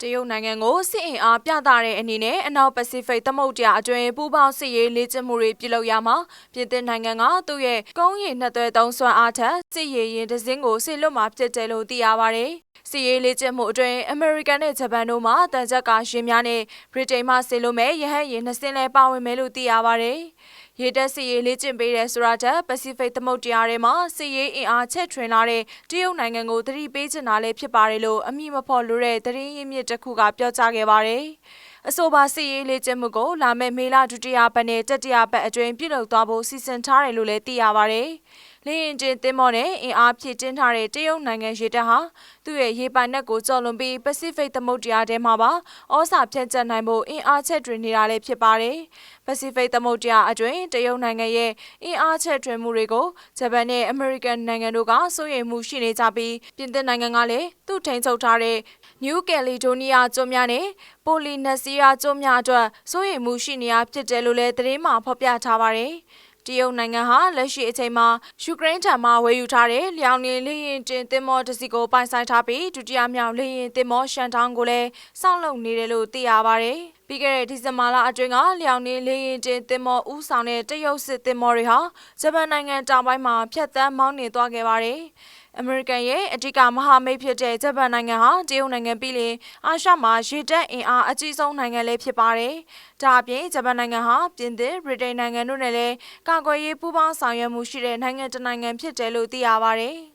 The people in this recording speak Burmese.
တရုတ်နိုင်ငံကိုစစ်အင်အားပြသတဲ့အနေနဲ့အနောက်ပစိဖိတ်သမုဒ္ဒရာအတွင်းပူးပေါင်းစစ်ရေးလေ့ကျင့်မှုတွေပြုလုပ်ရမှာပြင်သစ်နိုင်ငံကသူ့ရဲ့ကုန်းရည်နှစ်သွဲသုံးစွမ်းအားထက်စစ်ရေးရင်တစ်စင်းကိုဆင်လွတ်မှာဖြစ်တယ်လို့သိရပါတယ်။စစ်ရေးလေ့ကျင့်မှုအတွင်းအမေရိကန်နဲ့ဂျပန်တို့မှတန်ကြပ်ကရှင်များနဲ့ဗြိတိန်မှဆင်လွတ်မဲ့ရဟတ်ယာဉ်နှစ်စင်းလည်းပါဝင်မယ်လို့သိရပါတယ်။ ရေတပ်စစ်ရေးလေ့ကျင့်ပေးတဲ့ဆိုတာထက်ပစိဖိတ်သမုဒ္ဒရာထဲမှာစစ်ရေးအင်အားချက်ထွင်လာတဲ့တရုတ်နိုင်ငံကိုသတိပေးချင်တာလည်းဖြစ်ပါတယ်လို့အမိမဖော်လို့တဲ့သတင်းရင်းမြစ်တစ်ခုကပြောကြားခဲ့ပါတယ်။အဆိုပါစစ်ရေးလေ့ကျင့်မှုကိုလာမယ့်မေလဒုတိယပတ်နဲ့တတိယပတ်အတွင်းပြုလုပ်သွားဖို့စီစဉ်ထားတယ်လို့လည်းသိရပါတယ်။ လေရင်ကျင်းသင်းမော်နဲ့အင်အားဖြည့်တင်းထားတဲ့တရုတ်နိုင်ငံရေတပ်ဟာသူ့ရဲ့ရေပိုင်နက်ကိုကျော်လွန်ပြီးပစိဖိတ်သမုဒ္ဒရာထဲမှာပါဩစာဖြန့်ကျက်နိုင်ဖို့အင်အားချက်တွေနေတာလည်းဖြစ်ပါတယ်။ပစိဖိတ်သမုဒ္ဒရာအတွင်းတရုတ်နိုင်ငံရဲ့အင်အားချက်တွေမှုတွေကိုဂျပန်နဲ့အမေရိကန်နိုင်ငံတို့ကစိုးရိမ်မှုရှိနေကြပြီးပြင်သစ်နိုင်ငံကလည်းသူ့ထိန်းချုပ်ထားတဲ့ New Caledonia ကျွန်းများနဲ့ Polynesia ကျွန်းများအတွက်စိုးရိမ်မှုရှိနေရဖြစ်တယ်လို့လည်းသတင်းမှာဖော်ပြထားပါတယ်။ တရုတ်နိုင်ငံဟာလက်ရှိအချိန်မှာယူကရိန်းထံမှဝယ်ယူထားတဲ့လျောင်နေလေရင်တင်သင်္ဘောတစ်စီးကိုပိုင်ဆိုင်ထားပြီးဒုတိယမြောက်လေရင်သင်္ဘောရှန်တောင်းကိုလည်းစောင့်လုပ်နေတယ်လို့သိရပါတယ်။ပြီးခဲ့တဲ့ဒီဇင်ဘာလအတွင်းကလျောင်နေလေရင်တင်သင်္ဘောဦးဆောင်တဲ့တရုတ်စစ်သင်္ဘောတွေဟာဂျပန်နိုင်ငံတောင်ပိုင်းမှာဖျက်ဆီးမောင်းနှင်သွားခဲ့ပါတယ်။အမေရိကန်ရဲ့အဓိကမဟာမိတ်ဖြစ်တဲ့ဂျပန်နိုင်ငံဟာတရုတ်နိုင်ငံပြီးရင်အာရှမှာရေတပ်အင်အားအကြီးဆုံးနိုင်ငံလည်းဖြစ်ပါတယ်။ဒါအပြင်ဂျပန်နိုင်ငံဟာပြင်သစ်၊ဗြိတိန်နိုင်ငံတို့နဲ့လည်းကာကွယ်ရေးပူးပေါင်းဆောင်ရွက်မှုရှိတဲ့နိုင်ငံတစ်နိုင်ငံဖြစ်တယ်လို့သိရပါတယ်။